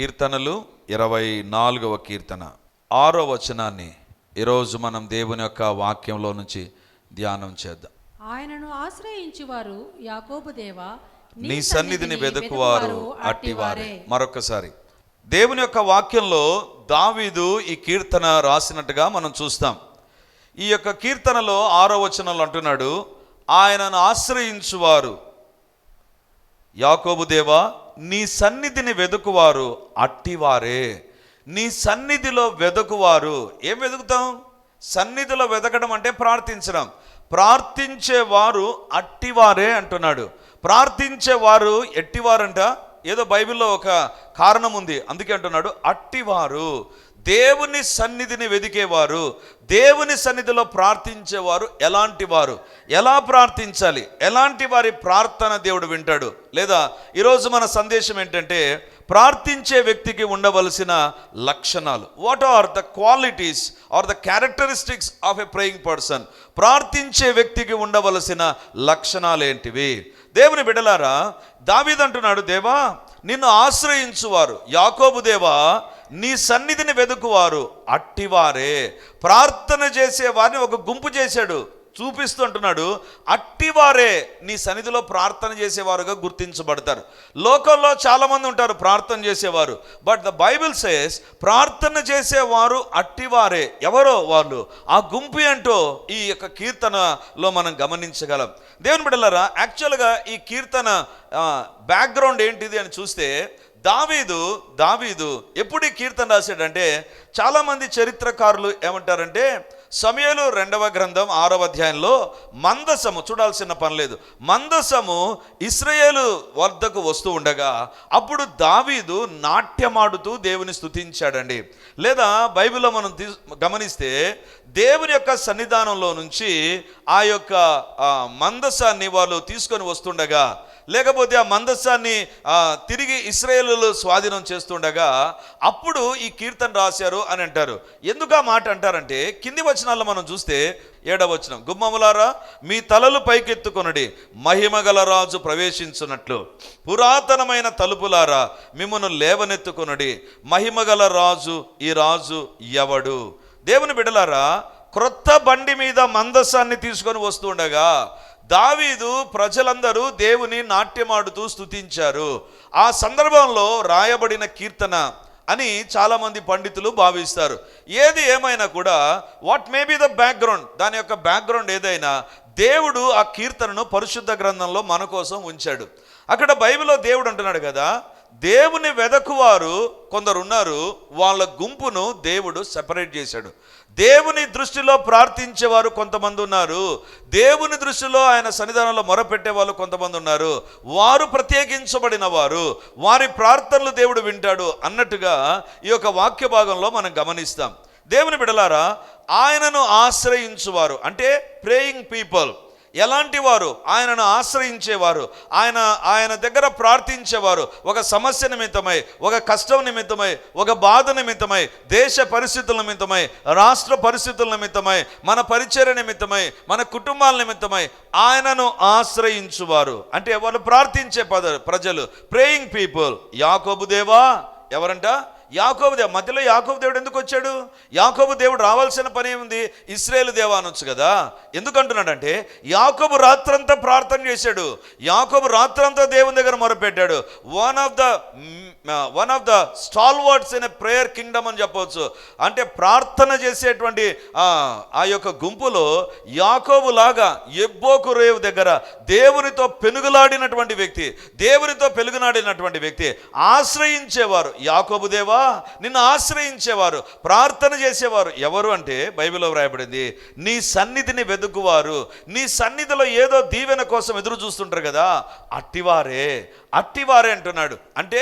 కీర్తనలు ఇరవై నాలుగవ కీర్తన. ఆరో వచనాన్ని ఈరోజు మనం దేవుని యొక్క వాక్యంలో నుంచి ధ్యానం చేద్దాం. ఆయనను ఆశ్రయించి వారు యాకోబు దేవా నీ సన్నిధిని వెతుకువారు అట్టివారే. మరొకసారి. దేవుని యొక్క వాక్యంలో దావీదు ఈ కీర్తన రాసినట్టుగా మనం చూస్తాం. ఈ యొక్క కీర్తనలో ఆరో వచనంలో అంటున్నాడు ఆయనను ఆశ్రయించువారు. యాకోబు దేవా నీ సన్నిధిని వెదుకువారు అట్టివారే. నీ సన్నిధిలో వెదకువారు ఏం వెతుకుతాం సన్నిధిలో వెతకడం అంటే ప్రార్థించడం. ప్రార్థించేవారు అట్టివారే అంటున్నాడు. ప్రార్థించేవారు ఎట్టివారంట? ఏదో బైబిల్లో ఒక కారణం ఉంది. అందుకే అంటున్నాడు అట్టివారు. దేవుని సన్నిధిని వెదికేవారు దేవుని సన్నిధిలో ప్రార్థించేవారు ఎలాంటి వారు? ఎలా ప్రార్థించాలి? ఎలాంటి వారి ప్రార్థన దేవుడు వింటాడు? లేదా ఈరోజు మన సందేశం ఏంటంటే ప్రార్థించే వ్యక్తికి ఉండవలసిన లక్షణాలు. What are the qualities are the characteristics of a praying person ప్రార్థించే వ్యక్తికి ఉండవలసిన లక్షణాలు ఏంటివి? దేవుని బిడలారా దావీదంటున్నాడు దేవా నిన్ను ఆశ్రయించువారు. యాకోబు దేవా నీ సన్నిధిని వెదుకువారు అట్టివారే. ప్రార్థన చేసేవారిని ఒక గుంపు చేశాడు చూపిస్తుంటున్నాడు. అట్టివారే నీ సన్నిధిలో ప్రార్థన చేసేవారుగా గుర్తించబడతారు. లోకంలో చాలామంది ఉంటారు ప్రార్థన చేసేవారు. బట్ ద బైబిల్ సేస్ ప్రార్థన చేసేవారు అట్టివారే. ఎవరో వాళ్ళు? ఆ గుంపు ఏంటో ఈ యొక్క కీర్తనలో మనం గమనించగలం. దేవుని బిడ్డలారా యాక్చువల్గా ఈ కీర్తన బ్యాక్గ్రౌండ్ ఏంటిది అని చూస్తే దావీదు దావీదు ఎప్పుడు ఈ కీర్తన రాశాడంటే చాలామంది చరిత్రకారులు ఏమంటారంటే సమయలు రెండవ గ్రంథం ఆరవ అధ్యాయంలో మందసము చూడాల్సిన పని లేదు. మందసము ఇస్రయేలు వద్దకు వస్తూ ఉండగా అప్పుడు దావీదు నాట్యమాడుతూ దేవుని స్థుతించాడండి లేదా బైబిల్లో మనం తీ గమనిస్తే దేవుని యొక్క సన్నిధానంలో నుంచి ఆ యొక్క మందసాన్ని వాళ్ళు తీసుకొని వస్తుండగా లేకపోతే ఆ మందస్సాన్ని తిరిగి ఇస్రాయేలు స్వాధీనం చేస్తుండగా అప్పుడు ఈ కీర్తన రాశారు అని అంటారు. ఎందుకు ఆ మాట అంటారంటే కింది వచనాల్లో మనం చూస్తే ఏడవచనం గుమ్మములారా మీ తలలు పైకెత్తుకొనడి మహిమగల రాజు ప్రవేశించున్నట్లు పురాతనమైన తలుపులారా మిమ్మను లేవనెత్తుకొనడి మహిమగల రాజు ఈ రాజు ఎవడు? దేవుని బిడలారా క్రొత్త బండి మీద మందస్సాన్ని తీసుకొని వస్తుండగా దావీదు ప్రజలందరూ దేవుని నాట్యమాడుతూ స్తుతించారు. ఆ సందర్భంలో రాయబడిన కీర్తన అని చాలామంది పండితులు భావిస్తారు. ఏది ఏమైనా కూడా what may be the background దాని యొక్క బ్యాక్గ్రౌండ్ ఏదైనా దేవుడు ఆ కీర్తనను పరిశుద్ధ గ్రంథంలో మన కోసం ఉంచాడు. అక్కడ బైబిల్లో దేవుడు అంటున్నాడు కదా దేవుని వెదకువారు కొందరు ఉన్నారు వాళ్ళ గుంపును దేవుడు సెపరేట్ చేశాడు. దేవుని దృష్టిలో ప్రార్థించేవారు కొంతమంది ఉన్నారు. దేవుని దృష్టిలో ఆయన సన్నిధానంలో మొరపెట్టే వాళ్ళు కొంతమంది ఉన్నారు. వారు ప్రత్యేకించబడిన వారు. వారి ప్రార్థనలు దేవుడు వింటాడు అన్నట్టుగా ఈ యొక్క వాక్య భాగంలో మనం గమనిస్తాం. దేవుని బిడలారా ఆయనను ఆశ్రయించువారు. అంటే ప్రేయింగ్ పీపుల్ ఎలాంటి వారు ఆయనను ఆశ్రయించేవారు ఆయన ఆయన దగ్గర ప్రార్థించేవారు. ఒక సమస్య నిమిత్తమై ఒక కష్టం నిమిత్తమై ఒక బాధ నిమిత్తమై దేశ పరిస్థితుల నిమిత్తమై రాష్ట్ర పరిస్థితుల నిమిత్తమై మన పరిచయ నిమిత్తమై మన కుటుంబాల నిమిత్తమై ఆయనను ఆశ్రయించువారు. అంటే వాళ్ళు ప్రార్థించే పద ప్రజలు. ప్రేయింగ్ పీపుల్ యాకోబు దేవా? ఎవరంట? యాకోబు దేవ మధ్యలో యాకోబు దేవుడు ఎందుకు వచ్చాడు? యాకోబు దేవుడు రావాల్సిన పని ఏముంది? ఇస్రాయేల్ దేవా అనొచ్చు కదా? ఎందుకంటున్నాడంటే యాకోబు రాత్రంతా ప్రార్థన చేశాడు. యాకోబు రాత్రంతా దేవుని దగ్గర మొరపెట్టాడు. One of the one of the stall words in prayer kingdom అని చెప్పవచ్చు. అంటే ప్రార్థన చేసేటువంటి ఆ, ఆ యొక్క గుంపులో యాకోబు లాగా ఎబ్బోకు రేవు దగ్గర దేవునితో పెనుగులాడినటువంటి వ్యక్తి దేవునితో పెనుగులాడినటువంటి వ్యక్తి ఆశ్రయించేవారు యాకోబు దేవా నిన్ను ఆశ్రయించేవారు ప్రార్థన చేసేవారు. ఎవరు అంటే బైబిల్లో వ్రాయబడింది నీ సన్నిధిని వెతుకువారు నీ సన్నిధిలో ఏదో దీవెన కోసం ఎదురు చూస్తుంటారు కదా అట్టివారే అట్టివారే అంటున్నాడు. అంటే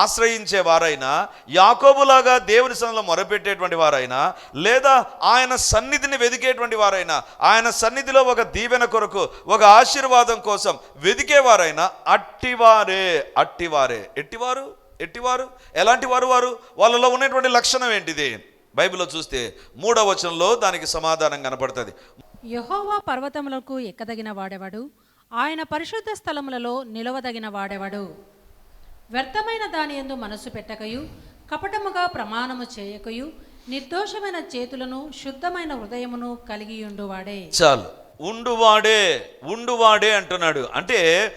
ఆశ్రయించే వారైనా యాకోబులాగా దేవుని సన్నిధిలో మొరపెట్టేటువంటి వారైనా లేదా ఆయన సన్నిధిని వెదికేటువంటి వారైనా ఆయన సన్నిధిలో ఒక దీవెన కొరకు ఒక ఆశీర్వాదం కోసం వెదికేవారైనా అట్టివారే అట్టివారే. ఎట్టివారు? ఎట్టివారు? ఎలాంటి వారు వారు? వాళ్ళలో ఉన్నటువంటి లక్షణం ఏంటిది? బైబిల్లో చూస్తే మూడవ వచనంలో దానికి సమాధానం కనపడుతుంది. యహోవా పర్వతములకు ఎక్కదగిన వాడెవడు? ఆయన పరిశుద్ధ స్థలములలో నిలవదగిన వాడెవడు? వ్యర్థమైన దాని యందు మనసు పెట్టకయు కపటముగా ప్రమాణము చేయకయు నిర్దోషమైన చేతులను శుద్ధమైన హృదయమును కలిగియుండువాడే. చాలు. ఉండువాడే ఉండువాడే అంటున్నాడు. అంటే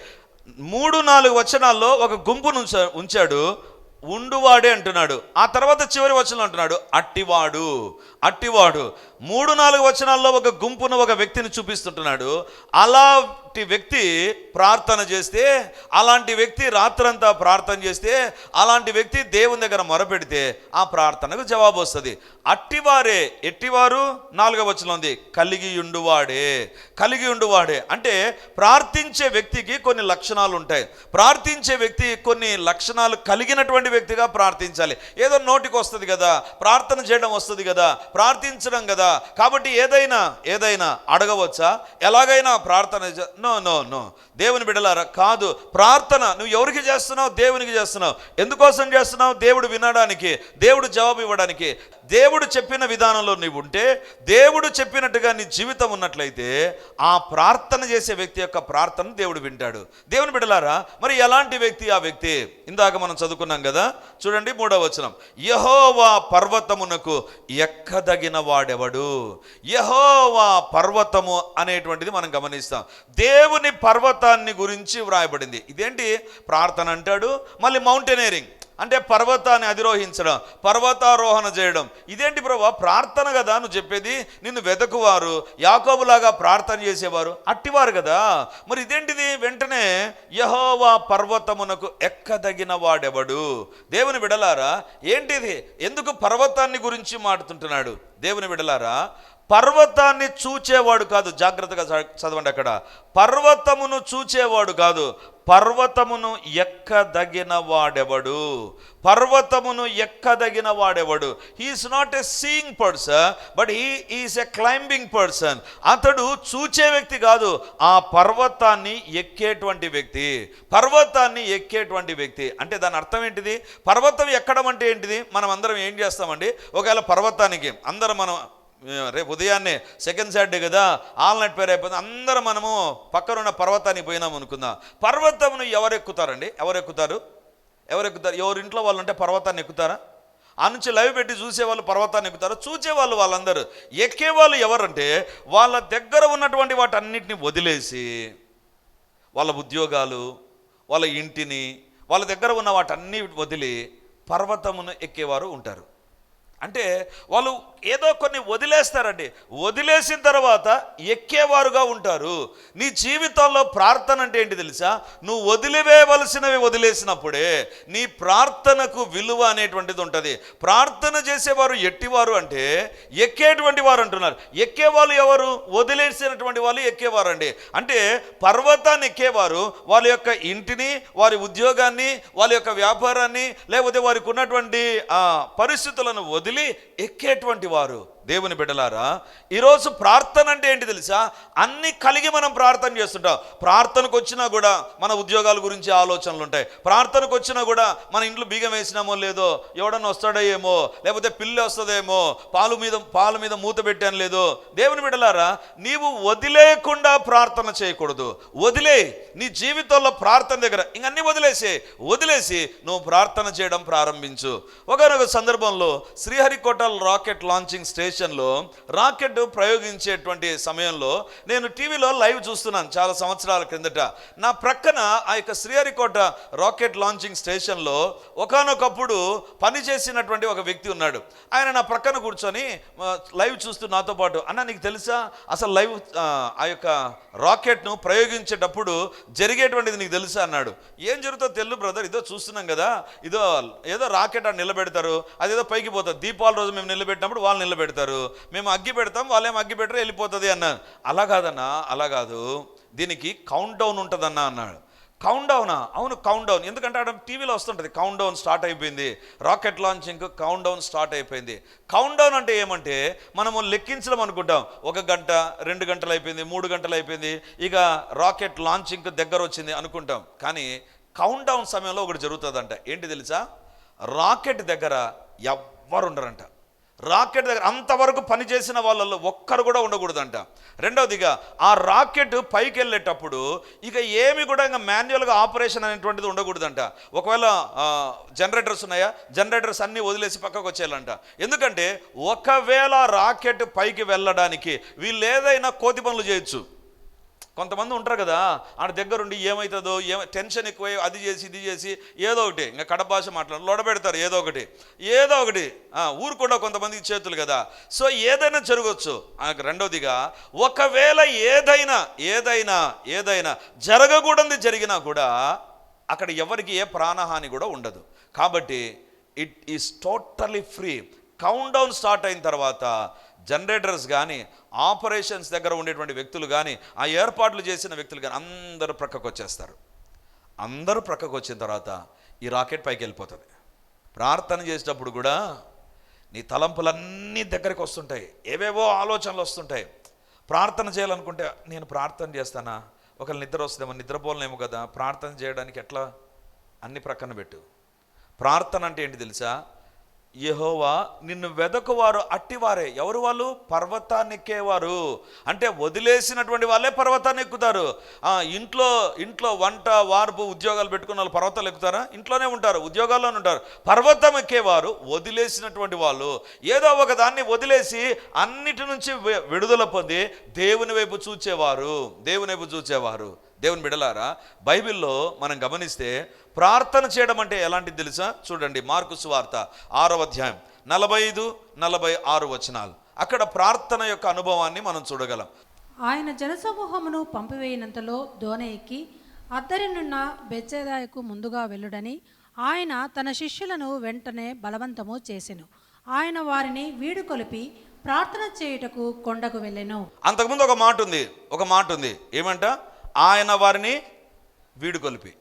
మూడు నాలుగు వచనాల్లో ఒక గుంపును ఉంచాడు. ఉండువాడే అంటున్నాడు. ఆ తర్వాత చివరి వచనం అంటున్నాడు అట్టివాడు అట్టివాడు. మూడు నాలుగు వచనాల్లో ఒక గుంపును ఒక వ్యక్తిని చూపిస్తుంటున్నాడు. అలా అలాంటి వ్యక్తి ప్రార్థన చేస్తే అలాంటి వ్యక్తి రాత్రంతా ప్రార్థన చేస్తే అలాంటి వ్యక్తి దేవుని దగ్గర మొరపెడితే ఆ ప్రార్థనకు జవాబు వస్తుంది. అట్టివారే ఎట్టివారు? నాలుగవ వచనం ఉంది కలిగి ఉండువాడే కలిగి ఉండువాడే. అంటే ప్రార్థించే వ్యక్తికి కొన్ని లక్షణాలు ఉంటాయి. ప్రార్థించే వ్యక్తి కొన్ని లక్షణాలు కలిగినటువంటి వ్యక్తిగా ప్రార్థించాలి. ఏదో నోటికి వస్తుంది కదా ప్రార్థన చేయడం వస్తుంది కదా ప్రార్థించడం కదా. కాబట్టి ఏదైనా ఏదైనా అడగవచ్చా? ఎలాగైనా ప్రార్థన నో నో నో. దేవుని బిడలారా కాదు. ప్రార్థన నువ్వు ఎవరికి చేస్తున్నావు? దేవునికి చేస్తున్నావు. ఎందుకోసం చేస్తున్నావు? దేవుడు వినడానికి దేవుడు జవాబు ఇవ్వడానికి. దేవుడు చెప్పిన విధానంలో నీవు ఉంటే దేవుడు చెప్పినట్టుగా నీ జీవితం ఉన్నట్లయితే ఆ ప్రార్థన చేసే వ్యక్తి యొక్క ప్రార్థన దేవుడు వింటాడు. దేవుని బిడలారా మరి ఎలాంటి వ్యక్తి ఆ వ్యక్తి? ఇందాక మనం చదువుకున్నాం కదా. చూడండి మూడవ వచనం. యహోవా పర్వతమునకు ఎక్కదగిన వాడెవడు? యహోవా పర్వతము అనేటువంటిది మనం గమనిస్తాం. దేవుని పర్వతాన్ని గురించి వ్రాయబడింది. ఇదేంటి? ప్రార్థన అంటాడు మళ్ళీ మౌంటైనరింగ్ అంటే పర్వతాన్ని అధిరోహించడం పర్వతారోహణ చేయడం. ఇదేంటి ప్రభా? ప్రార్థన కదా నువ్వు చెప్పేది నిన్ను వెతకువారు యాకోబులాగా ప్రార్థన చేసేవారు అట్టివారు కదా. మరి ఇదేంటిది? వెంటనే యహోవా పర్వతమునకు ఎక్కదగిన వాడెవడు? దేవుని విడలారా ఏంటిది? ఎందుకు పర్వతాన్ని గురించి మాడుతుంటున్నాడు దేవుని విడలారా పర్వతాన్ని చూచేవాడు కాదు. జాగ్రత్తగా చదవండి అక్కడ. పర్వతమును చూచేవాడు కాదు. పర్వతమును ఎక్కదగిన వాడెవడు పర్వతమును ఎక్కదగిన వాడెవడు he is not a seeing person but he is a climbing person అతడు చూచే వ్యక్తి కాదు. ఆ పర్వతాన్ని ఎక్కేటువంటి వ్యక్తి. పర్వతాన్ని ఎక్కేటువంటి వ్యక్తి. అంటే దాని అర్థం ఏంటిది? పర్వతం ఎక్కడం అంటే ఏంటిది? మనం అందరం ఏం చేస్తామండి? ఒకవేళ పర్వతానికి అందరం మనం రేపు ఉదయాన్నే సెకండ్ సాటర్డే కదా ఆల్ నైట్ పేరు అయిపోయింది అందరం మనము పక్కనున్న పర్వతానికి పోయినాం అనుకుందాం. పర్వతమును ఎవరు ఎక్కుతారండి ఎవరు ఎక్కుతారు ఎవరు ఎక్కుతారు ఎవరి ఇంట్లో వాళ్ళు ఉంటే పర్వతాన్ని ఎక్కుతారా? ఆ నుంచి లైవ్ పెట్టి చూసే వాళ్ళు పర్వతాన్ని ఎక్కుతారు? చూసేవాళ్ళు వాళ్ళందరూ. ఎక్కే వాళ్ళు ఎవరంటే వాళ్ళ దగ్గర ఉన్నటువంటి వాటన్నిటిని వదిలేసి వాళ్ళ ఉద్యోగాలు వాళ్ళ ఇంటిని వాళ్ళ దగ్గర ఉన్న వాటన్ని వదిలి పర్వతమును ఎక్కేవారు ఉంటారు. అంటే వాళ్ళు ఏదో కొన్ని వదిలేస్తారండి. వదిలేసిన తర్వాత ఎక్కేవారుగా ఉంటారు. నీ జీవితంలో ప్రార్థన అంటే ఏంటి తెలుసా? నువ్వు వదిలివేయవలసినవి వదిలేసినప్పుడే నీ ప్రార్థనకు విలువ అనేటువంటిది ఉంటుంది. ప్రార్థన చేసేవారు ఎట్టివారు అంటే ఎక్కేటువంటి వారు అంటున్నారు. ఎక్కేవాళ్ళు ఎవరు? వదిలేసినటువంటి వాళ్ళు ఎక్కేవారు అండి అంటే పర్వతాన్ని ఎక్కేవారు. వాళ్ళ యొక్క ఇంటిని వారి ఉద్యోగాన్ని వాళ్ళ యొక్క వ్యాపారాన్ని లేకపోతే వారికి ఉన్నటువంటి పరిస్థితులను వదిలి ఎక్కేటువంటి వారు. దేవుని బిడ్డలారా ఈరోజు ప్రార్థన అంటే ఏంటి తెలుసా? అన్ని కలిగి మనం ప్రార్థన చేస్తుంటాం. ప్రార్థనకు వచ్చినా కూడా మన ఉద్యోగాల గురించి ఆలోచనలు ఉంటాయి. ప్రార్థనకు వచ్చినా కూడా మన ఇంట్లో బీగం వేసినామో లేదో ఎవడన్నా వస్తాడో ఏమో లేకపోతే పిల్లి వస్తుందేమో పాలు మీద పాల మీద మూత పెట్టాను లేదో దేవుని బిడ్డలారా నీవు వదిలేయకుండా ప్రార్థన చేయకూడదు. వదిలే నీ జీవితంలో ప్రార్థన దగ్గర ఇంకన్నీ వదిలేసే వదిలేసి నువ్వు ప్రార్థన చేయడం ప్రారంభించు. ఒకనొక సందర్భంలో శ్రీహరికోట రాకెట్ లాంచింగ్ స్టేషన్ స్టేషన్లో రాకెట్ ప్రయోగించేటువంటి సమయంలో నేను టీవీలో లైవ్ చూస్తున్నాను చాలా సంవత్సరాల క్రిందట. నా ప్రక్కన ఆ యొక్క శ్రీహరికోట రాకెట్ లాంచింగ్ స్టేషన్లో ఒకానొకప్పుడు పనిచేసినటువంటి ఒక వ్యక్తి ఉన్నాడు. ఆయన నా ప్రక్కన కూర్చొని లైవ్ చూస్తూ నాతో పాటు అన్న నీకు తెలుసా? అసలు లైవ్ ఆ, ఆ యొక్క రాకెట్ను ప్రయోగించేటప్పుడు జరిగేటువంటిది నీకు తెలుసా? అన్నాడు. ఏం జరుగుతుందో తెలు బ్రదర్? ఇదో చూస్తున్నాం కదా. ఇదో ఏదో రాకెట్ అని నిలబెడతారు. అదేదో పైకి పోతుంది దీపావళి రోజు మేము నిలబెట్టినప్పుడు వాళ్ళు నిలబెడతారు. మేము అగ్గి పెడతాం వాళ్ళేం అగ్గి పెట్టరు వెళ్ళిపోతుంది అన్నాను అలా కాదన్నా అలా కాదు. దీనికి కౌంట్ డౌన్ ఉంటుందన్నా అన్నాడు. కౌంట్ డౌనా అవును కౌంట్ డౌన్ ఎందుకంటే అక్కడ టీవీలో వస్తుంటుంది కౌంట్ డౌన్ స్టార్ట్ అయిపోయింది. Rocket launching count down start అయిపోయింది. కౌంట్ డౌన్ అంటే ఏమంటే మనము లెక్కించడం అనుకుంటాం. ఒక గంట రెండు గంటలు అయిపోయింది మూడు గంటలు అయిపోయింది. ఇక రాకెట్ లాంచింగ్ దగ్గర వచ్చింది అనుకుంటాం. కానీ కౌంట్ డౌన్ సమయంలో ఒకటి జరుగుతుందంట. ఏంటి తెలుసా? రాకెట్ దగ్గర ఎవ్వరు ఉండరంట. రాకెట్ దగ్గర అంతవరకు పనిచేసిన వాళ్ళల్లో ఒక్కరు కూడా ఉండకూడదంట. రెండవదిగా ఆ రాకెట్ పైకి వెళ్ళేటప్పుడు ఇక ఏమి కూడా ఇంకా మాన్యువల్గా ఆపరేషన్ అనేటువంటిది ఉండకూడదంట. ఒకవేళ జనరేటర్స్ ఉన్నాయా? జనరేటర్స్ అన్నీ వదిలేసి పక్కకు వచ్చేయాలంట. ఎందుకంటే ఒకవేళ రాకెట్ పైకి వెళ్ళడానికి వీళ్ళు ఏదైనా కోతి పనులు చేయొచ్చు. కొంతమంది ఉంటారు కదా ఆడ దగ్గరుండి ఏమవుతుందో ఏ టెన్షన్ ఎక్కువ అది చేసి ఇది చేసి ఏదో ఒకటి ఇంకా కడప భాష మాట్లాడు లొడబెడతారు ఏదో ఒకటి. ఏదో ఒకటి. ఊరు కూడా కొంతమందికి చేతులు కదా. సో ఏదైనా జరగవచ్చు ఆ, రెండవదిగా ఒకవేళ ఏదైనా ఏదైనా ఏదైనా జరగకూడదు జరిగినా కూడా అక్కడ ఎవరికి ఏ ప్రాణహాని కూడా ఉండదు. కాబట్టి it is totally free. Count down start అయిన తర్వాత జనరేటర్స్ కానీ ఆపరేషన్స్ దగ్గర ఉండేటువంటి వ్యక్తులు కానీ ఆ ఏర్పాట్లు చేసిన వ్యక్తులు కానీ అందరూ ప్రక్కకు వచ్చేస్తారు. అందరూ ప్రక్కకు వచ్చిన తర్వాత ఈ రాకెట్ పైకి వెళ్ళిపోతుంది. ప్రార్థన చేసేటప్పుడు కూడా నీ తలంపులన్నీ దగ్గరికి వస్తుంటాయి. ఏవేవో ఆలోచనలు వస్తుంటాయి. ప్రార్థన చేయాలనుకుంటే నేను ప్రార్థన చేస్తానా? ఒకళ్ళు నిద్ర వస్తుందేమో నిద్రపోలేమో కదా. ప్రార్థన చేయడానికి ఎట్లా? అన్ని ప్రక్కన పెట్టు. ప్రార్థన అంటే ఏంటి తెలుసా? యహోవా నిన్ను వెదకువారు అట్టివారే. ఎవరు వాళ్ళు? పర్వతాన్ని ఎక్కేవారు అంటే వదిలేసినటువంటి వాళ్ళే పర్వతాన్ని ఎక్కుతారు. ఇంట్లో ఇంట్లో వంట వార్పు ఉద్యోగాలు పెట్టుకున్న వాళ్ళు పర్వతాలు ఎక్కుతారా? ఇంట్లోనే ఉంటారు ఉద్యోగాల్లోనే ఉంటారు. పర్వతం ఎక్కేవారు వదిలేసినటువంటి వాళ్ళు. ఏదో ఒక దాన్ని వదిలేసి అన్నిటి నుంచి వి- విడుదల పొంది దేవుని వైపు చూచేవారు. దేవుని వైపు చూచేవారు. దేవుని బిడలారా బైబిల్లో మనం గమనిస్తే ప్రార్థన చేయడం అంటే ఎలాంటిది తెలుసా? చూడండి మార్కు సువార్త ఆరో అధ్యాయం నలభై ఐదు నలభై ఆరు వచనాలు. అక్కడ ప్రార్థన యొక్క అనుభవాన్ని మనం చూడగలం. ఆయన జనసమూహమును పంపివేయినంతలో దోణ ఎక్కి అద్దరినున్న బెచ్చేదాయకు ముందుగా వెళ్ళుడని ఆయన తన శిష్యులను వెంటనే బలవంతము చేసెను. ఆయన వారిని వీడుకొలిపి ప్రార్థన చేయుటకు కొండకు వెళ్ళెను. అంతకుముందు ఒక మాట ఉంది ఒక మాట ఉంది ఏమంట? ఆయన వారిని వీడుకొలిపి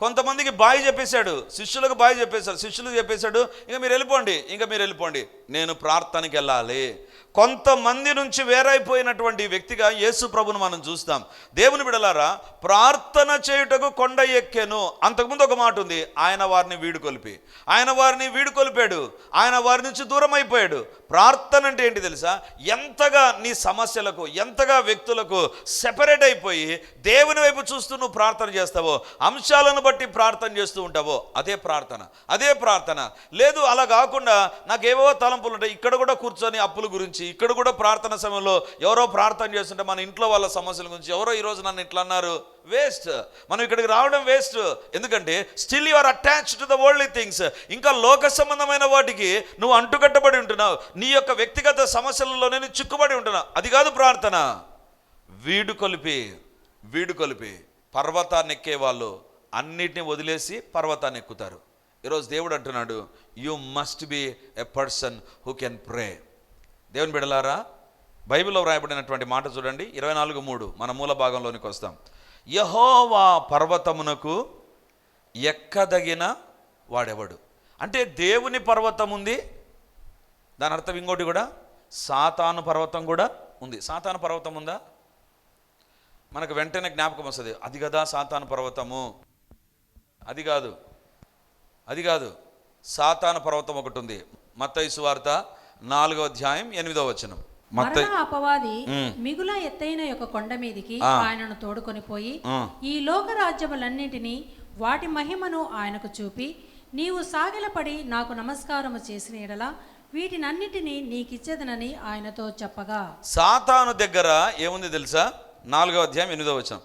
కొంతమందికి బాయ్ చెప్పేశాడు శిష్యులకు బాయ్ చెప్పేశాడు శిష్యులకు చెప్పేశాడు ఇంకా మీరు వెళ్ళిపోండి ఇంకా మీరు వెళ్ళిపోండి. నేను ప్రార్థనకి వెళ్ళాలి. కొంతమంది నుంచి వేరైపోయినటువంటి వ్యక్తిగా యేసు ప్రభును మనం చూస్తాం. దేవుని బిడలారా ప్రార్థన చేయుటకు కొండ ఎక్కెను. అంతకుముందు ఒక మాట ఉంది ఆయన వారిని వీడుకొలిపి. ఆయన వారిని వీడుకొలిపాడు. ఆయన వారి నుంచి దూరం అయిపోయాడు ప్రార్థన అంటే ఏంటి తెలుసా? ఎంతగా నీ సమస్యలకు ఎంతగా వ్యక్తులకు సెపరేట్ అయిపోయి దేవుని వైపు చూస్తూ నువ్వు ప్రార్థన చేస్తావో అంశాలను బట్టి ప్రార్థన చేస్తూ ఉంటావో అదే ప్రార్థన. అదే ప్రార్థన. లేదు అలా కాకుండా నాకేవో తలంపులు ఉంటాయి. ఇక్కడ కూడా కూర్చొని అప్పుల గురించి ఇక్కడ కూడా ప్రార్థన సమయంలో ఎవరో ప్రార్థన చేస్తుంటే మన ఇంట్లో వాళ్ళ సమస్యల గురించి ఎవరో ఈరోజు నన్ను ఇట్లా అన్నారు. వేస్ట్ మనం ఇక్కడికి రావడం వేస్ట్ ఎందుకంటే still you are attach to the worldly things ఇంకా లోక సంబంధమైన వాటికి నువ్వు అంటుకట్టబడి ఉంటున్నావు. నీ యొక్క వ్యక్తిగత సమస్యలలోనే నేను చిక్కుబడి ఉంటున్నావు. అది కాదు ప్రార్థన. వీడు కొలిపి వీడు కొలిపి. పర్వతాన్ని ఎక్కే వాళ్ళు అన్నిటిని వదిలేసి పర్వతాన్ని ఎక్కుతారు ఈరోజు దేవుడు అంటున్నాడు you must be a person who can pray దేవుని బిడలారా బైబిల్లో వ్రాయబడినటువంటి మాట చూడండి ఇరవై నాలుగు మూడు. మన మూల భాగంలోనికి వస్తాం. యహోవా పర్వతమునకు ఎక్కదగిన వాడెవడు? అంటే దేవుని పర్వతం ఉంది దాని అర్థం ఇంకోటి కూడా సాతాను పర్వతం కూడా ఉంది. సాతాను పర్వతం ఉందా? మనకు వెంటనే జ్ఞాపకం వస్తుంది. అది కదా సాతాను పర్వతము. అది కాదు. అది కాదు సాతాను పర్వతం ఒకటి ఉంది మత్తయి సువార్త నాలుగో అధ్యాయం ఎనిమిదో వచనం అపవాది. మిగుల ఎత్తైన యొక్క కొండ మీదికి. ఆయనను తోడుకొని పోయి. ఈ లోక రాజ్యములన్నిటినీ వాటి మహిమను ఆయనకు చూపి నీవు సాగిలపడి నాకు నమస్కారము చేసిన ఎడల వీటినన్నిటినీ నీకిచ్చేదనని ఆయనతో చెప్పగా సాతాను దగ్గర ఏముంది తెలుసా నాలుగో అధ్యాయం ఎనిమిదో వచనం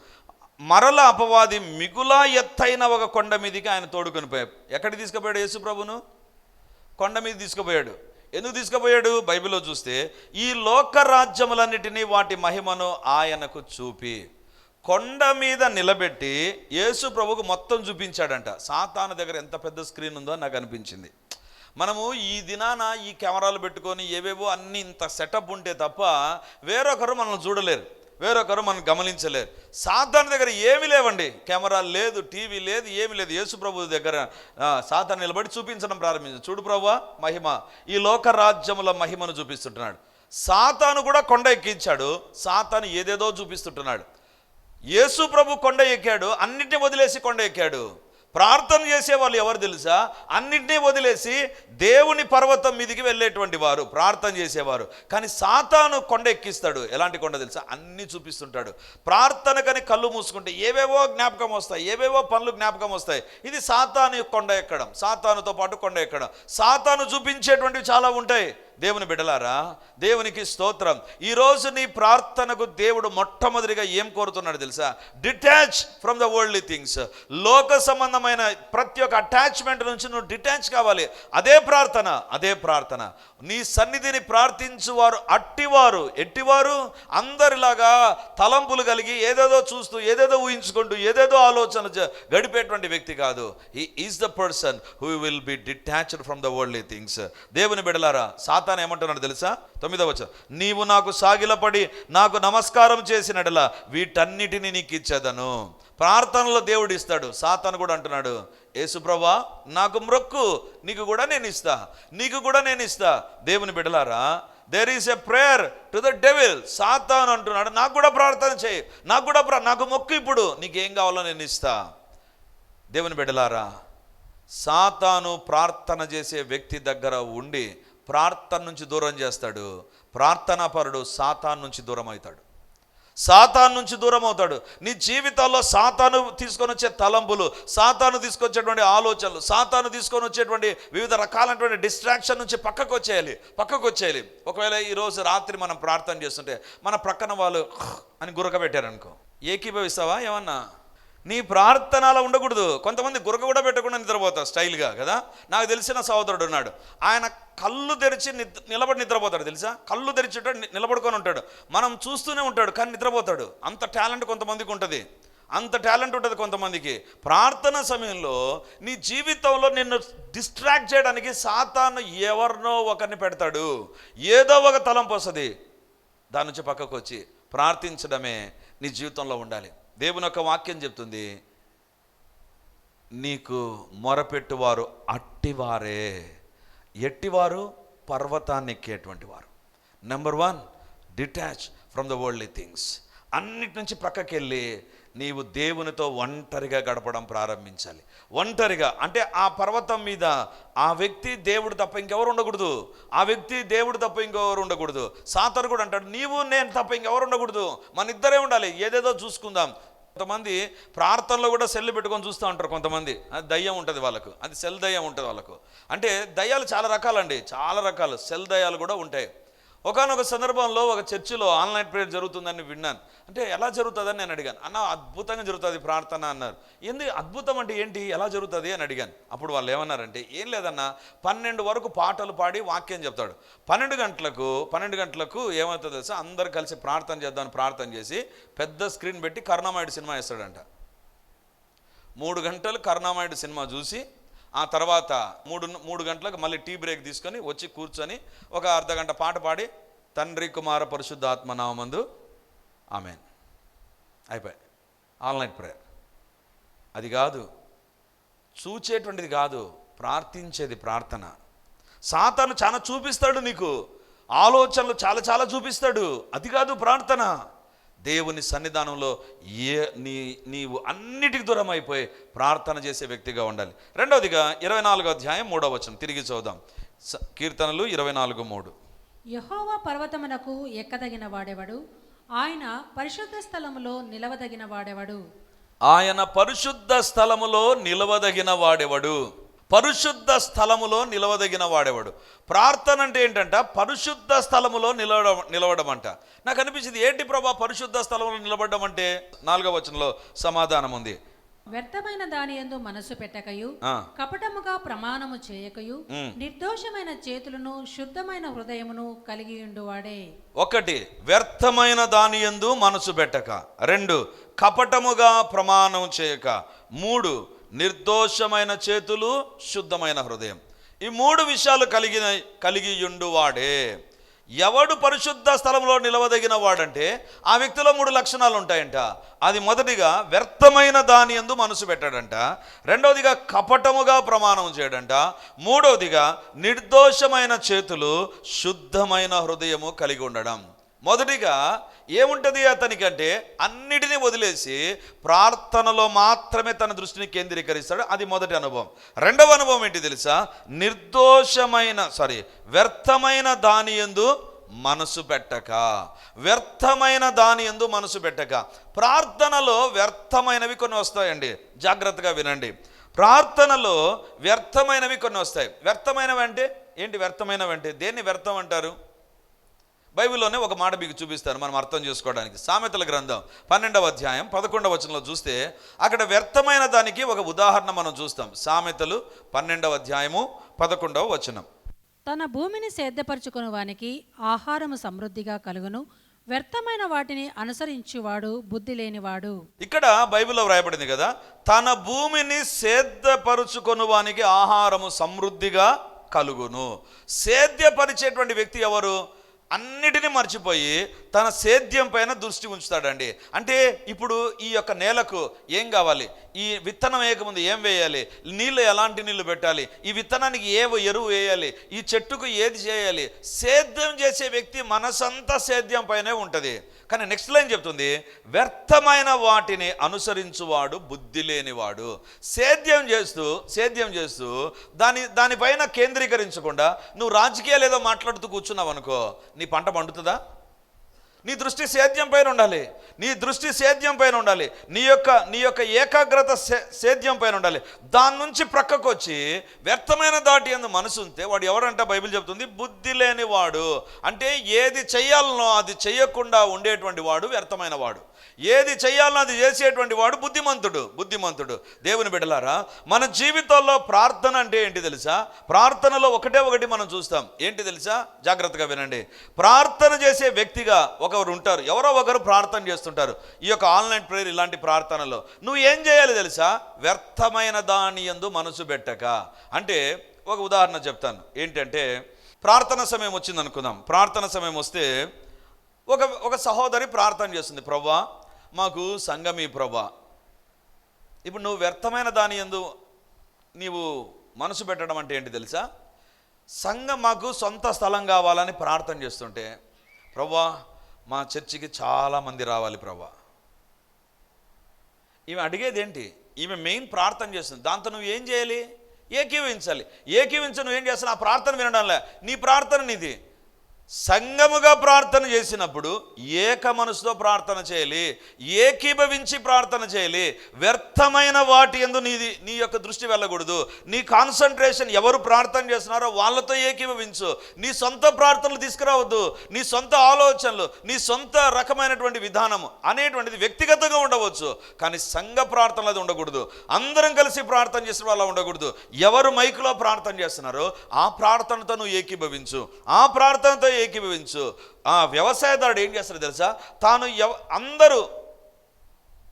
మరల అపవాది మిగులా ఎత్తైన ఒక కొండ మీదకి ఆయన తోడుకొని పోయాడు. ఎక్కడికి తీసుకుపోయాడు యేసు ప్రభును కొండ మీద తీసుకుపోయాడు. ఎందుకు తీసుకుపోయాడు? బైబిల్లో చూస్తే ఈ లోక రాజ్యములన్నిటినీ వాటి మహిమను ఆయనకు చూపి కొండ మీద నిలబెట్టి యేసు ప్రభుకు మొత్తం చూపించాడంట. సాతాను దగ్గర ఎంత పెద్ద స్క్రీన్ ఉందో నాకు అనిపించింది. మనము ఈ దినాన ఈ కెమెరాలు పెట్టుకొని ఏవేవో అన్ని ఇంత సెటప్ ఉంటే తప్ప వేరొకరు మనల్ని చూడలేరు. వేరొకరు మనం గమనించలేరు. సాతాను దగ్గర ఏమీ లేవండి. కెమెరా లేదు టీవీ లేదు ఏమీ లేదు. యేసు ప్రభు దగ్గర ఆ, నిలబడి చూపించడం ప్రారంభించాడు. చూడు ప్రభు మహిమ. ఈ లోక రాజ్యముల మహిమను చూపిస్తుంటున్నాడు. సాతాను కూడా కొండ ఎక్కించాడు. సాతాను ఏదేదో చూపిస్తుంటున్నాడు. యేసు ప్రభు కొండ ఎక్కాడు. అన్నిటిని వదిలేసి కొండ ఎక్కాడు. ప్రార్థన చేసే వాళ్ళు ఎవరు తెలుసా? అన్నింటినీ వదిలేసి దేవుని పర్వతం మీదికి వెళ్ళేటువంటి వారు ప్రార్థన చేసేవారు. కానీ సాతాను కొండ ఎక్కిస్తాడు. ఎలాంటి కొండ తెలుసా? అన్నీ చూపిస్తుంటాడు. ప్రార్థనకని కళ్ళు మూసుకుంటే ఏవేవో జ్ఞాపకం వస్తాయి ఏవేవో పనులు జ్ఞాపకం వస్తాయి. ఇది సాతాను కొండ ఎక్కడం సాతానుతో పాటు కొండ ఎక్కడం. సాతాను చూపించేటువంటివి చాలా ఉంటాయి. దేవుని బిడలారా దేవునికి స్తోత్రం. ఈరోజు నీ ప్రార్థనకు దేవుడు మొట్టమొదటిగా ఏం కోరుతున్నాడు తెలుసా? Detach from the worldly things లోక సంబంధమైన ప్రతి ఒక్క అటాచ్మెంట్ నుంచి నువ్వు డిటాచ్ కావాలి. అదే ప్రార్థన అదే ప్రార్థన. నీ సన్నిధిని ప్రార్థించువారు అట్టివారు. ఎట్టివారు? అందరిలాగా తలంపులు కలిగి ఏదేదో చూస్తూ ఏదేదో ఊహించుకుంటూ ఏదేదో ఆలోచన గడిపేటువంటి వ్యక్తి కాదు. He is the person who will be detached from the worldly things దేవుని బిడలారా సాతాన్ ఏమంటున్నాడు తెలుసా? తొమ్మిదవ నీవు నాకు సాగిలపడి నాకు నమస్కారం చేసినడలా వీటన్నిటిని నీకు ఇచ్చేదను. ప్రార్థనలో దేవుడు ఇస్తాడు. సాతాను కూడా అంటున్నాడు. యేసుప్రభా నాకు మ్రొక్కు నీకు కూడా నేను ఇస్తా నీకు కూడా నేను ఇస్తా. దేవుని బిడలారా there is a prayer to the devil సాతాను అంటున్నాడు నాకు కూడా ప్రార్థన చేయి నాకు కూడా నాకు మొక్కు ఇప్పుడు నీకేం కావాలో నేను ఇస్తా. దేవుని బిడ్డలారా సాతాను ప్రార్థన చేసే వ్యక్తి దగ్గర ఉండి ప్రార్థన నుంచి దూరం చేస్తాడు ప్రార్థనాపరుడు సాతాన్ నుంచి దూరం అవుతాడు సాతాన్ నుంచి దూరం అవుతాడు నీ జీవితాల్లో సాతాను తీసుకొని వచ్చే తలంపులు సాతాను తీసుకొచ్చేటువంటి ఆలోచనలు సాతాను తీసుకొని వచ్చేటువంటి వివిధ రకాలైనటువంటి డిస్ట్రాక్షన్ నుంచి పక్కకు వచ్చేయాలి పక్కకు వచ్చేయాలి. ఒకవేళ ఈరోజు రాత్రి మనం ప్రార్థన చేస్తుంటే మన ప్రక్కన వాళ్ళు అని గురకబెట్టారనుకో ఏకీభవిస్తావా? ఏమన్నా? నీ ప్రార్థన అలా ఉండకూడదు. కొంతమంది గురక కూడా పెట్టకుండా నిద్రపోతారు స్టైల్గా కదా? నాకు తెలిసిన సహోదరుడు ఉన్నాడు. ఆయన కళ్ళు తెరిచి నిలబడి నిద్రపోతాడు తెలుసా? కళ్ళు తెరిచి నిలబడుకొని ఉంటాడు. మనం చూస్తూనే ఉంటాడు కానీ నిద్రపోతాడు. అంత టాలెంట్ కొంతమందికి ఉంటుంది. అంత టాలెంట్ ఉంటుంది కొంతమందికి. ప్రార్థన సమయంలో నీ జీవితంలో నిన్ను డిస్ట్రాక్ట్ చేయడానికి సాతాను ఎవరినో ఒకరిని పెడతాడు. ఏదో ఒక తలంపు వస్తుంది. దాని నుంచి పక్కకు వచ్చి ప్రార్థించడమే నీ జీవితంలో ఉండాలి. దేవుని యొక్క వాక్యం చెప్తుంది నీకు మొరపెట్టువారు అట్టివారే. ఎట్టివారు? పర్వతాన్ని ఎక్కేటువంటి వారు. Number one detach from the worldly things అన్నిటి నుంచి ప్రక్కకెళ్ళి నీవు దేవునితో ఒంటరిగా గడపడం ప్రారంభించాలి. ఒంటరిగా అంటే ఆ పర్వతం మీద ఆ వ్యక్తి దేవుడు తప్ప ఇంకెవరు ఉండకూడదు. ఆ వ్యక్తి దేవుడు తప్ప ఇంకెవరు ఉండకూడదు. సాతరు కూడా అంటాడు నీవు నేను తప్ప ఇంకెవరు ఉండకూడదు. మన ఇద్దరే ఉండాలి. ఏదేదో చూసుకుందాం. కొంతమంది ప్రార్థనలో కూడా సెల్ పెట్టుకొని చూస్తూ ఉంటారు కొంతమంది. అది దయ్యం ఉంటుంది వాళ్ళకు. అది సెల్ దయ్యం ఉంటుంది వాళ్ళకు. అంటే దయ్యాలు చాలా రకాలండి. చాలా రకాలు. సెల్ దయ్యాలు కూడా ఉంటాయి. ఒకనొక సందర్భంలో ఒక చర్చిలో ఆన్లైన్ ప్రేయర్ జరుగుతుందని విన్నాను. అంటే ఎలా జరుగుతుందని నేను అడిగాను. అన్న అద్భుతంగా జరుగుతుంది ప్రార్థన అన్నారు. ఏంది అద్భుతం అంటే ఏంటి? ఎలా జరుగుతుంది అని అడిగాను. అప్పుడు వాళ్ళు ఏమన్నారంటే ఏం లేదన్న పన్నెండు వరకు పాటలు పాడి వాక్యం చెప్తాడు. పన్నెండు గంటలకు పన్నెండు గంటలకు ఏమవుతుందో తెలుసా? అందరు కలిసి ప్రార్థన చేద్దామని ప్రార్థన చేసి పెద్ద స్క్రీన్ పెట్టి కరుణామాయుడు సినిమా వేస్తాడంట. మూడు గంటలు కరుణామాయుడు సినిమా చూసి ఆ తర్వాత మూడు మూడు గంటలకు మళ్ళీ టీ బ్రేక్ తీసుకొని వచ్చి కూర్చొని ఒక అర్ధ గంట పాట పాడి తండ్రి కుమార పరిశుద్ధాత్మ నామందు ఆమెన్. అయిపోయి. Online prayer. అది కాదు. చూచేటువంటిది కాదు. ప్రార్థించేది ప్రార్థన. సాతాను చాలా చూపిస్తాడు నీకు. ఆలోచనలు చాలా చాలా చూపిస్తాడు. అది కాదు ప్రార్థన. దేవుని సన్నిధానంలో ఏ నీ నీవు అన్నిటికి దూరం అయిపోయి ప్రార్థన చేసే వ్యక్తిగా ఉండాలి. రెండవదిగా ఇరవై నాలుగో అధ్యాయం మూడవ వచనం. తిరిగి చూద్దాం. కీర్తనలు ఇరవై నాలుగు మూడు. యహోవా పర్వతమునకు ఎక్కదగిన వాడెవడు? ఆయన పరిశుద్ధ స్థలములో నిలవదగిన వాడెవడు? ఆయన పరిశుద్ధ స్థలములో నిలవదగిన వాడెవడు? పరిశుద్ధ స్థలములో నిలవదగిన వాడేవాడు? ప్రార్థన అంటే ఏంటంట? పరిశుద్ధ స్థలములో నిలవడం నిలవడం అంట నాకు అనిపించింది ఏంటి ప్రభా పరిశుద్ధ స్థలంలో నిలబడడం అంటే? నాలుగవ వచనంలో సమాధానం ఉంది వ్యర్థమైన దాని యందు మనసు పెట్టకయు కపటముగా ప్రమాణము చేయకయు. నిర్దోషమైన చేతులను శుద్ధమైన హృదయమును కలిగి ఉండువాడే. ఒకటి వ్యర్థమైన దాని యందు మనసు పెట్టక. రెండు కపటముగా ప్రమాణం చేయక. మూడు నిర్దోషమైన చేతులు శుద్ధమైన హృదయం. ఈ మూడు విషయాలు కలిగిన కలిగి వాడే. ఎవడు పరిశుద్ధ స్థలంలో నిలవదగిన వాడంటే ఆ వ్యక్తిలో మూడు లక్షణాలు ఉంటాయంట అది మొదటిగా వ్యర్థమైన దాని ఎందు మనసు పెట్టాడంట. రెండవదిగా కపటముగా ప్రమాణం చేయడంట. మూడవదిగా నిర్దోషమైన చేతులు శుద్ధమైన హృదయము కలిగి ఉండడం. మొదటిగా ఏముంటుంది అతనికంటే? అన్నిటినీ వదిలేసి ప్రార్థనలో మాత్రమే తన దృష్టిని కేంద్రీకరిస్తాడు. అది మొదటి అనుభవం. రెండవ అనుభవం ఏంటి తెలుసా? నిర్దోషమైన సారీ వ్యర్థమైన దాని ఎందు మనసు పెట్టక. వ్యర్థమైన దాని ఎందు మనసు పెట్టక. ప్రార్థనలో వ్యర్థమైనవి కొన్ని వస్తాయండి. జాగ్రత్తగా వినండి. ప్రార్థనలో వ్యర్థమైనవి కొన్ని వస్తాయి. వ్యర్థమైనవి అంటే ఏంటి వ్యర్థమైనవి అంటే దేన్ని వ్యర్థం అంటారు? బైబిల్లోనే ఒక మాట మీకు చూపిస్తాను మనం అర్థం చేసుకోవడానికి. సామెతల గ్రంథం పన్నెండవ అధ్యాయం పదకొండవ వచనంలో చూస్తే అక్కడ వ్యర్థమైన దానికి ఒక ఉదాహరణ మనం చూస్తాం. సామెతలు పన్నెండవ అధ్యాయము పదకొండవ వచనం. తన భూమిని సేద్యపరచుకుని వానికి ఆహారము సమృద్ధిగా కలుగును. వ్యర్థమైన వాటిని అనుసరించువాడు బుద్ధి లేనివాడు. ఇక్కడ బైబిల్లో వ్రాయబడింది కదా తన భూమిని సేద్యపరుచుకొను వానికి ఆహారము సమృద్ధిగా కలుగును. సేద్యపరిచేటువంటి వ్యక్తి ఎవరు? అన్నిటినీ మర్చిపోయి తన సేద్యం పైన దృష్టి ఉంచుతాడండి. అంటే ఇప్పుడు ఈ యొక్క నేలకు ఏం కావాలి? ఈ విత్తనం వేయకముందు ఏం వేయాలి? నీళ్ళు ఎలాంటి నీళ్ళు పెట్టాలి? ఈ విత్తనానికి ఏ ఎరువు వేయాలి? ఈ చెట్టుకు ఏది చేయాలి? సేద్యం చేసే వ్యక్తి మనసంతా సేద్యం పైనే ఉంటుంది. కానీ నెక్స్ట్ లైన్ చెప్తుంది వ్యర్థమైన వాటిని అనుసరించువాడు బుద్ధి లేనివాడు. సేద్యం చేస్తూ సేద్యం చేస్తూ దాని దానిపైన కేంద్రీకరించకుండా నువ్వు రాజకీయాలు ఏదో మాట్లాడుతూ కూర్చున్నావు అనుకో నీ పంట పండుతుందా? నీ దృష్టి సేద్యం పైన ఉండాలి. నీ దృష్టి సేద్యం పైన ఉండాలి. నీ యొక్క నీ యొక్క ఏకాగ్రత సే- సేద్యం పైన ఉండాలి. దాని నుంచి ప్రక్కకు వచ్చి వ్యర్థమైన దాటి ఎందు మనసు ఉంటే వాడు ఎవరంటే బైబిల్ చెబుతుంది బుద్ధి లేనివాడు. అంటే ఏది చేయాలనో అది చేయకుండా ఉండేటువంటి వాడు వ్యర్థమైన వాడు. ఏది చేయాలన్నది అది చేసేటువంటి వాడు బుద్ధిమంతుడు బుద్ధిమంతుడు. దేవుని బిడ్డలారా మన జీవితంలో ప్రార్థన అంటే ఏంటి తెలుసా? ప్రార్థనలో ఒకటే ఒకటి మనం చూస్తాం. ఏంటి తెలుసా? జాగ్రత్తగా వినండి. ప్రార్థన చేసే వ్యక్తిగా ఒకరు ఉంటారు. ఎవరో ఒకరు ప్రార్థన చేస్తుంటారు. ఈ యొక్క ఆన్లైన్ ప్రేయర్ ఇలాంటి ప్రార్థనలో నువ్వు ఏం చేయాలి తెలుసా? వ్యర్థమైన దాని యందు మనసు పెట్టక. అంటే ఒక ఉదాహరణ చెప్తాను. ఏంటంటే ప్రార్థన సమయం వచ్చింది అనుకుందాం ప్రార్థన సమయం వస్తే ఒక ఒక సహోదరి ప్రార్థన చేస్తుంది ప్రభా మాకు సంఘమీ ప్రభా ఇప్పుడు నువ్వు వ్యర్థమైన దాని ఎందు నీవు మనసు పెట్టడం అంటే ఏంటి తెలుసా? సంఘం మాకు సొంత స్థలం కావాలని ప్రార్థన చేస్తుంటే ప్రభా మా చర్చికి చాలామంది రావాలి ప్రభా ఈమె అడిగేది ఏంటి? ఈమె మెయిన్ ప్రార్థన చేస్తుంది దాంతో నువ్వు ఏం చేయాలి? ఏకీవించాలి. ఏకీవించ నువ్వు ఏం చేస్తావు ఆ ప్రార్థన వినడంలే. నీ ప్రార్థన నీది. సంగముగా ప్రార్థన చేసినప్పుడు ఏక మనసుతో ప్రార్థన చేయాలి ఏకీభవించి ప్రార్థన చేయాలి. వ్యర్థమైన వాటి ఎందు నీది నీ యొక్క దృష్టి వెళ్ళకూడదు. నీ కాన్సన్ట్రేషన్ ఎవరు ప్రార్థన చేస్తున్నారో వాళ్ళతో ఏకీభవించు. నీ సొంత ప్రార్థనలు తీసుకురావద్దు. నీ సొంత ఆలోచనలు నీ సొంత రకమైనటువంటి విధానము అనేటువంటిది వ్యక్తిగతంగా ఉండవచ్చు. కానీ సంఘ ప్రార్థనలు అది ఉండకూడదు. అందరం కలిసి ప్రార్థన చేసిన వాళ్ళ ఉండకూడదు. ఎవరు మైకులో ప్రార్థన చేస్తున్నారో ఆ ప్రార్థనతో నువ్వు ఏకీభవించు. ఆ ప్రార్థనతో ఏకీభవించు. ఆ వ్యవసాయదారుడు ఏం చేస్తాడు తెలుసా? తాను ఎవ అందరూ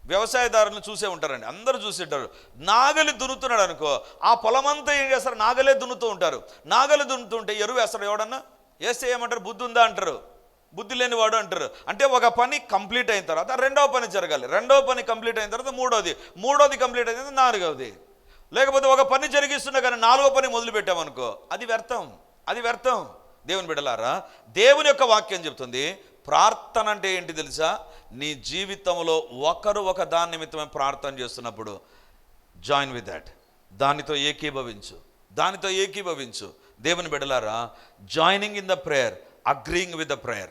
వ్యవసాయదారులను చూసే ఉంటారండి. అందరూ చూసేటారు నాగలి దున్నుతున్నాడు అనుకో ఆ పొలమంతా ఏం చేస్తారు? నాగలే దున్నుతూ ఉంటారు. నాగలి దున్నుతుంటే ఎరువు వేస్తాడు ఎవడన్నా? వేస్తే ఏమంటారు? బుద్ధి ఉందా అంటారు. బుద్ధి లేనివాడు అంటారు. అంటే ఒక పని కంప్లీట్ అయిన తర్వాత రెండవ పని జరగాలి. రెండవ పని కంప్లీట్ అయిన తర్వాత మూడోది మూడోది కంప్లీట్ అయిన తర్వాత నాలుగవది. లేకపోతే ఒక పని జరిగిస్తున్నా కానీ నాలుగో పని మొదలు పెట్టామనుకో అది వ్యర్థం. అది వ్యర్థం. దేవుని బిడలారా దేవుని యొక్క వాక్యం చెప్తుంది ప్రార్థన అంటే ఏంటి తెలుసా? నీ జీవితంలో ఒకరు ఒక దాని నిమిత్తమే ప్రార్థన చేస్తున్నప్పుడు జాయిన్ విత్ దాట్. దానితో ఏకీభవించు. దానితో ఏకీభవించు. దేవుని బిడలారా joining in the prayer agreeing with the prayer.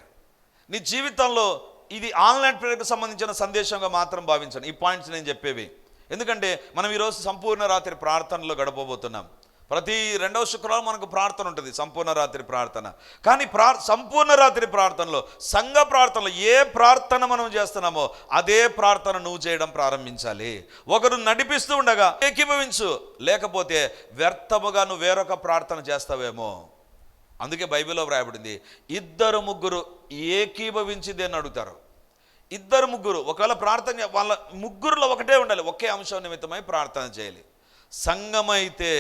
నీ జీవితంలో ఇది ఆన్లైన్ ప్రేయర్కి సంబంధించిన సందేశంగా మాత్రం భావించండి ఈ పాయింట్స్ నేను చెప్పేవి. ఎందుకంటే మనం ఈరోజు సంపూర్ణ రాత్రి ప్రార్థనలో గడపబోతున్నాం. ప్రతి రెండవ శుక్రవారం మనకు ప్రార్థన ఉంటుంది సంపూర్ణ రాత్రి ప్రార్థన. కానీ ప్రా సంపూర్ణ రాత్రి ప్రార్థనలో సంఘ ప్రార్థనలో ఏ ప్రార్థన మనం చేస్తున్నామో అదే ప్రార్థన నువ్వు చేయడం ప్రారంభించాలి. ఒకరు నడిపిస్తూ ఉండగా ఏకీభవించు. లేకపోతే వ్యర్థముగా నువ్వు వేరొక ప్రార్థన చేస్తావేమో. అందుకే బైబిల్లో వ్రాయబడింది ఇద్దరు ముగ్గురు ఏకీభవించింది అని అడుగుతారు. ఇద్దరు ముగ్గురు ఒకవేళ ప్రార్థన వాళ్ళ ముగ్గురులో ఒకటే ఉండాలి ఒకే అంశం నిమిత్తమై ప్రార్థన చేయాలి. సంఘమైతే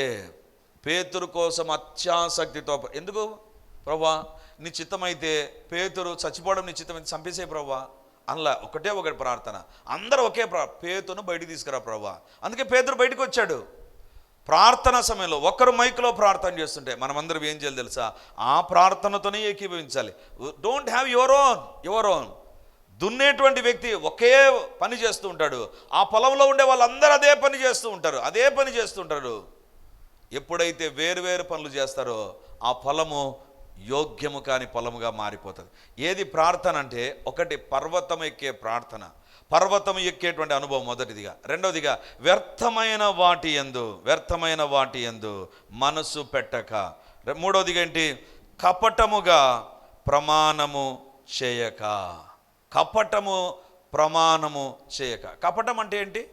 పేతురు కోసం అత్యాసక్తితో ఎందుకు ప్రభా నీ చిత్తమైతే పేతురు చచ్చిపోవడం నీ చిత్తమైతే చంపేసే ప్రభా అలా ఒకటే ఒకటి ప్రార్థన. అందరూ ఒకే ప్రా పేతును బయటికి తీసుకురా ప్రభా అందుకే పేతురు బయటికి వచ్చాడు. ప్రార్థన సమయంలో ఒకరు మైక్లో ప్రార్థన చేస్తుంటే మనమందరం ఏం చేయాలి తెలుసా? ఆ ప్రార్థనతోనే ఏకీభవించాలి. Don't have your own your own దున్నేటువంటి వ్యక్తి ఒకే పని చేస్తూ ఉంటాడు. ఆ పొలంలో ఉండే వాళ్ళందరూ అదే పని చేస్తూ ఉంటారు. అదే పని చేస్తుంటారు ఎప్పుడైతే వేరువేరు పనులు చేస్తారో ఆ పొలము యోగ్యము కాని పొలముగా మారిపోతుంది. ఏది ప్రార్థన అంటే ఒకటి పర్వతం ఎక్కే ప్రార్థన. పర్వతం ఎక్కేటువంటి అనుభవం మొదటిదిగా. రెండవదిగా వ్యర్థమైన వాటి ఎందు వ్యర్థమైన వాటి ఎందు మనసు పెట్టక. మూడవదిగా ఏంటి? కపటముగా ప్రమాణము చేయక. కపటము ప్రమాణము చేయక. కపటం అంటే ఏంటి?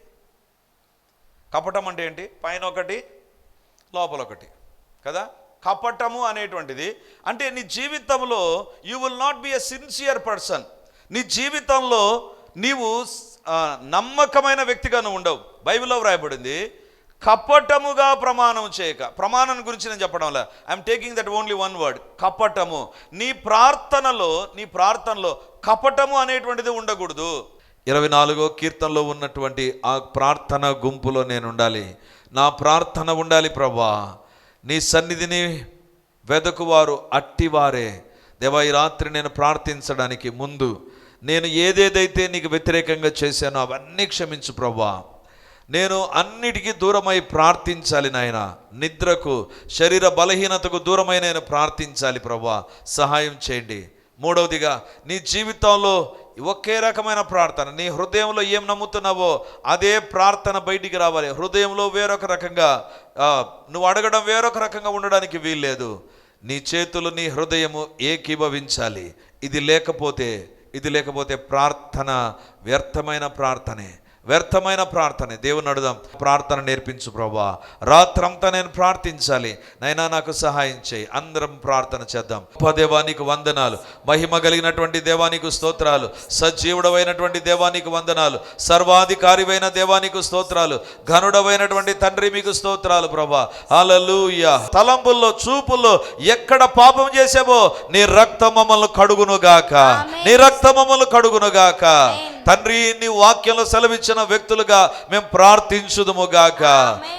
కపటం అంటే ఏంటి? పైన ఒకటి లోపల ఒకటి కదా? కపటము అనేటువంటిది. అంటే నీ జీవితంలో you will not be a sincere person నీ జీవితంలో నీవు నమ్మకమైన వ్యక్తిగా నువ్వు ఉండవు. బైబిల్లో వ్రాయబడింది కపటముగా ప్రమాణం చేయక. ప్రమాణం గురించి నేను చెప్పడంలా. I'm taking that only one word కపటము. నీ ప్రార్థనలో నీ ప్రార్థనలో కపటము అనేటువంటిది ఉండకూడదు. ఇరవై నాలుగో కీర్తనలో ఉన్నటువంటి ఆ ప్రార్థన గుంపులో నేను ఉండాలి నా ప్రార్థన ఉండాలి ప్రభా. నీ సన్నిధిని వెదకువారు అట్టివారే. దేవా ఈ రాత్రి నేను ప్రార్థించడానికి ముందు నేను ఏదేదైతే నీకు వ్యతిరేకంగా చేశానో అవన్నీ క్షమించు ప్రభా. నేను అన్నిటికీ దూరమై ప్రార్థించాలి నాయన. నిద్రకు శరీర బలహీనతకు దూరమై నేను ప్రార్థించాలి ప్రభా. సహాయం చేయండి. మూడవదిగా నీ జీవితంలో ఒకే రకమైన ప్రార్థన. నీ హృదయంలో ఏం నమ్ముతున్నావో అదే ప్రార్థన బయటికి రావాలి. హృదయంలో వేరొక రకంగా నువ్వు అడగడం వేరొక రకంగా ఉండడానికి వీల్లేదు. నీ చేతులు నీ హృదయము ఏకీభవించాలి. ఇది లేకపోతే ఇది లేకపోతే ప్రార్థన వ్యర్థమైన ప్రార్థనే. వ్యర్థమైన ప్రార్థనే. దేవుని అడుదాం ప్రార్థన నేర్పించు ప్రభా. రాత్రంతా నేను ప్రార్థించాలి. నైనా నాకు సహాయం చేయి. అందరం ప్రార్థన చేద్దాం. దేవానికి వందనాలు. మహిమ కలిగినటువంటి దేవానికి స్తోత్రాలు. సజీవుడమైనటువంటి దేవానికి వందనాలు. సర్వాధికారివైన దేవానికి స్తోత్రాలు. ఘనుడమైనటువంటి తండ్రి మీకు స్తోత్రాలు ప్రభా. హల్లెలూయా. తలంపుల్లో చూపుల్లో ఎక్కడ పాపం చేసావో నీ రక్తం మమ్మల్ని కడుగునుగాక. నీ రక్తం మమ్మల్ని కడుగునుగాక. తండ్రి నీ వాక్యంలో సెలవిచ్చిన వ్యక్తులుగా మేము ప్రార్థించుదుముగాక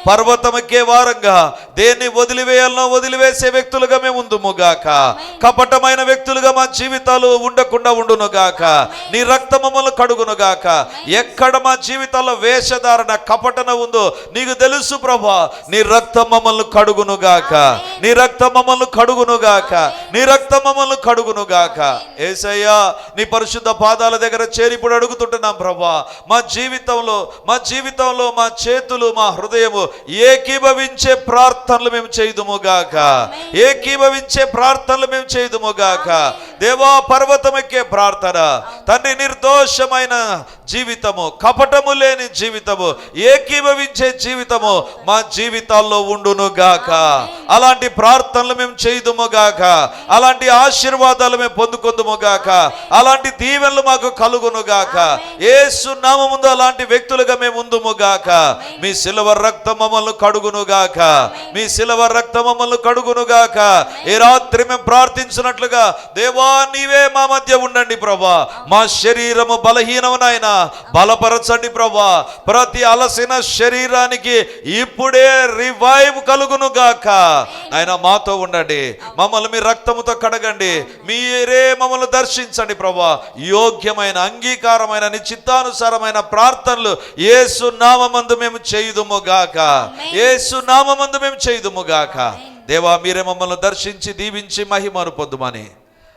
పర్వతమకే వారంగా దేన్ని వదిలివేయాలనో వదిలివేసే వ్యక్తులుగా మేము ఉందుముగాక కపటమైన వ్యక్తులుగా మా జీవితాలు ఉండకుండా ఉండునుగాక నీ రక్త మమ్మల్ని కడుగునుగాక ఎక్కడ మా జీవితాల్లో వేషధారణ కపటన ఉందో నీకు తెలుసు ప్రభా. నీ రక్తం మమ్మల్ని కడుగునుగాక నీ రక్తం మమ్మల్ని కడుగునుగాక నీ రక్తం మమ్మల్ని కడుగునుగాక ఏసయ్యా నీ పరిశుద్ధ పాదాల దగ్గర చేరి ఇప్పుడు అడుగుతుంటున్నాం ప్రభా. మా జీవితంలో మా జీవితంలో మా చేతులు మా హృదయము ఏకీభవించే ప్రార్థనలు మేము చేయుదుముగాక ఏకీభవించే ప్రార్థనలు మేము చేయుదుముగాక దేవా పర్వతం ఎక్కే ప్రార్థన. తండ్రి నిర్దోషమైన జీవితము కపటము లేని జీవితము ఏకీభవించే జీవితము మా జీవితాల్లో ఉండును గాక అలాంటి ప్రార్థనలు మేము చేయదుము గాక అలాంటి ఆశీర్వాదాలు మేము పొందుకుందుముగాక. అలాంటి దీవెనలు మాకు కలుగును గాక ఏసు ముందు అలాంటి వ్యక్తులుగా మేము ఉందుము గాక మీ సిలువ రక్తం మమ్మల్ని కడుగునుగాక. మీ సిలువ రక్తం మమ్మల్ని కడుగునుగాక. ఏ రాత్రి మేము ప్రార్థించినట్లుగా దేవా నీవే మా మధ్య ఉండండి ప్రభా. మా శరీరము బలహీనమునైనా బలపరచండి ప్రభా. ప్రతి అలసిన శరీరానికి ఇప్పుడే రివైవ్ కలుగునుగాక. ఆయన మాతో ఉండండి. మమ్మల్ని మీ రక్తముతో కడగండి. మీరే మమ్మల్ని దర్శించండి ప్రభా. యోగ్యమైన అంగీకారమైన నీ చిత్తానుసారమైన ప్రార్థనలు ఏసు నామమందు మేము చేయుదుముగాక. ఏసు నామమందు మేము చేయుదుముగాక. దేవా మీరే మమ్మల్ని దర్శించి దీవించి మహిమను పొందుమని.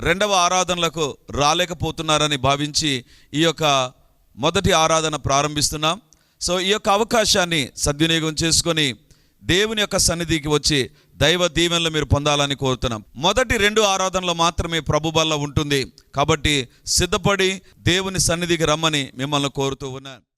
రెండవ ఆరాధనలకు రాలేకపోతున్నారని భావించి ఈ యొక్క మొదటి ఆరాధన ప్రారంభిస్తున్నాం. సో ఈ యొక్క అవకాశాన్ని సద్వినియోగం చేసుకొని దేవుని యొక్క సన్నిధికి వచ్చి దైవ దీవెనలు మీరు పొందాలని కోరుతున్నాం. మొదటి రెండు ఆరాధనలు మాత్రమే ప్రభు బల్ల ఉంటుంది. కాబట్టి సిద్ధపడి దేవుని సన్నిధికి రమ్మని మిమ్మల్ని కోరుతూ ఉన్నాను.